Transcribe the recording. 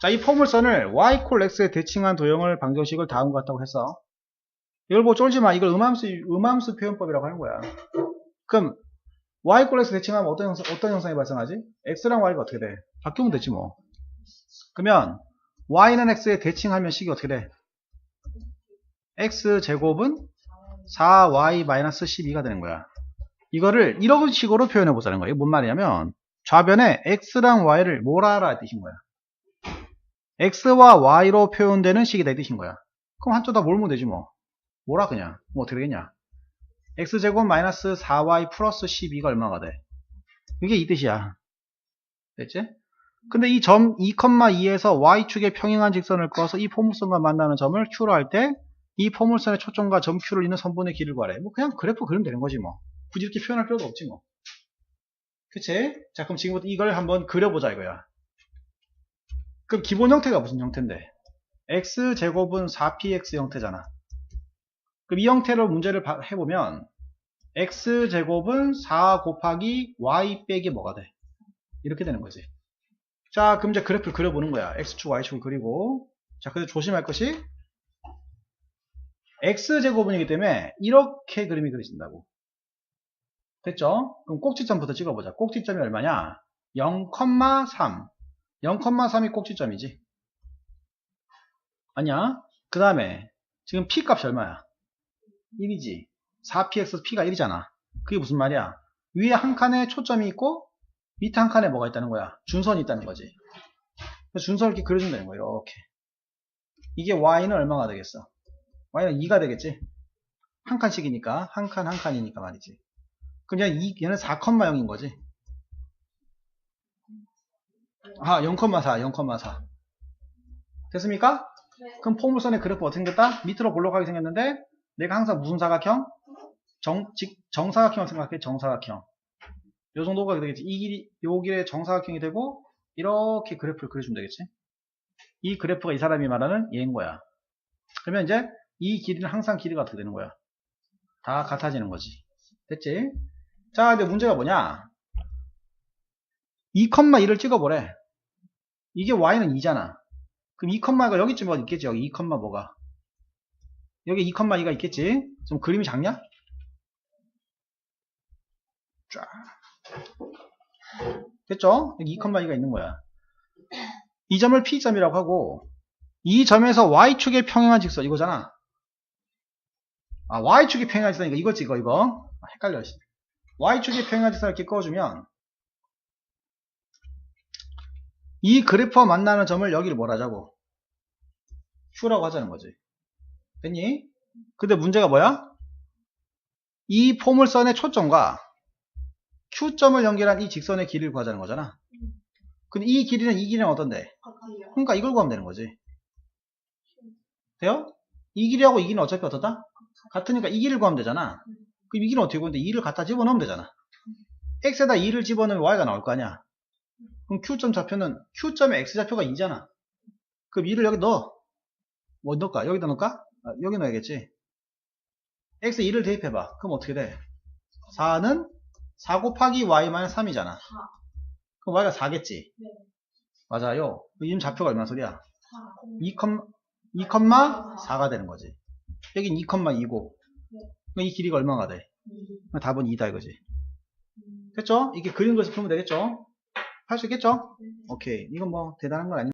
자, 이 포물선을 y 콜 x에 대칭한 도형을 방정식을 다음과 같다고 했어. 이걸 보고 쫄지 마. 이걸 음함수, 음함수 표현법이라고 하는 거야. 그럼 y 콜 x 대칭하면 어떤 형상, 어떤 형상이 발생하지? x랑 y가 어떻게 돼? 바뀌면 되지 뭐. 그러면 y는 x에 대칭하면 식이 어떻게 돼? x 제곱은 4y 12가 되는 거야. 이거를 이런 식으로 표현해 보자는 거예요. 뭔 말이냐면 좌변에 x랑 y를 몰아라 뜻인 거야. X와 y로 표현되는 식이다 이 뜻인 거야. 그럼 한쪽 다 몰면 되지 뭐. 뭐라 그냥. 뭐 어떻게 되겠냐. x제곱 마이너스 4y 플러스 12가 얼마가 돼? 이게 이 뜻이야. 됐지? 근데 이 점 2,2에서 y축에 평행한 직선을 그어서 이 포물선과 만나는 점을 q로 할 때 이 포물선의 초점과 점 q를 잇는 선분의 길을 구하래. 뭐 그냥 그래프 그리면 되는 거지 뭐. 굳이 이렇게 표현할 필요도 없지 뭐. 그치? 자 그럼 지금부터 이걸 한번 그려보자 이거야. 그럼 기본 형태가 무슨 형태인데? x제곱은 4px 형태잖아. 그럼 이 형태로 문제를 바- 해보면 x제곱은 4 곱하기 y 빼기 뭐가 돼? 이렇게 되는 거지. 자 그럼 이제 그래프를 그려보는 거야. x축, y축을 그리고 자 근데 조심할 것이 x제곱은이기 때문에 이렇게 그림이 그려진다고. 됐죠? 그럼 꼭지점부터 찍어보자. 꼭지점이 얼마냐? 0,3. 0,3이 꼭지점이지. 아니야? 그 다음에 지금 p 값이 얼마야? 1이지. 4px p가 1이잖아. 그게 무슨 말이야? 위에 한 칸에 초점이 있고 밑에 한 칸에 뭐가 있다는 거야? 준선이 있다는 거지. 준선을 이렇게 그려준다는 거야. 이렇게. 이게 y는 얼마가 되겠어? y는 2가 되겠지? 한 칸씩이니까 한 칸 한 칸이니까 말이지. 그럼 얘는 4,0인 거지. 아, 0,4, 0,4. 됐습니까? 네. 그럼 포물선의 그래프 어떻게 생겼다? 밑으로 볼록하게 생겼는데 내가 항상 무슨 사각형? 정, 직, 정사각형을 생각해 정사각형 요 정도가 되겠지 이 길이 요 길의 정사각형이 되고 이렇게 그래프를 그려주면 되겠지 이 그래프가 이 사람이 말하는 얘인 거야 그러면 이제 이 길이는 항상 길이가 어떻게 되는 거야 다 같아지는 거지 됐지? 자 근데 문제가 뭐냐 2,2를 찍어보래 이게 y는 2잖아. 그럼 2컴마가 여기쯤 있겠지? 여기 2 컴마 뭐가? 여기 2 컴마 2가 있겠지? 좀 그림이 작냐? 쫙. 됐죠? 여기 2 컴마 2가 있는 거야. 이 점을 P점이라고 하고 이 점에서 Y축에 평행한 직선 이거잖아. 아 Y축에 평행한 직선 이거 이거지 이거 이거. 아, 헷갈려 씨. Y축에 평행한 직선을 이렇게 그어주면 이 그래프와 만나는 점을 여기를 뭐라 하자고 Q라고 하자는 거지 됐니? 근데 문제가 뭐야? 이 포물선의 초점과 Q점을 연결한 이 직선의 길이를 구하자는 거잖아 근데 이 길이는 이 길이는 어떤데? 그러니까 이걸 구하면 되는 거지 돼요? 이 길이하고 이 길이는 어차피 어떻다? 같으니까 이 길을 구하면 되잖아 그럼 이 길은 어떻게 구하는데 2를 갖다 집어넣으면 되잖아 x에다 2를 집어넣으면 y가 나올 거 아니야 그럼 q점 좌표는 q점의 x좌표가 2잖아 그럼 2를 여기 넣어 뭐 넣을까? 여기다 넣을까? 아, 여기 넣어야겠지 x 2를 대입해봐 그럼 어떻게 돼? 4는 4 곱하기 y-3이잖아 4. 그럼 y가 4겠지 네. 맞아요 이 좌표가 얼마 소리야? 4. 2, 2,4가 되는 거지. 여긴 2,2고. 네. 이 길이가 얼마가 돼? 2. 답은 2다 이거지. 음. 됐죠? 이게 그림 그려서 풀면 되겠죠? 할 수 있겠죠? 네. 오케이. 이건 뭐 대단한 건 아니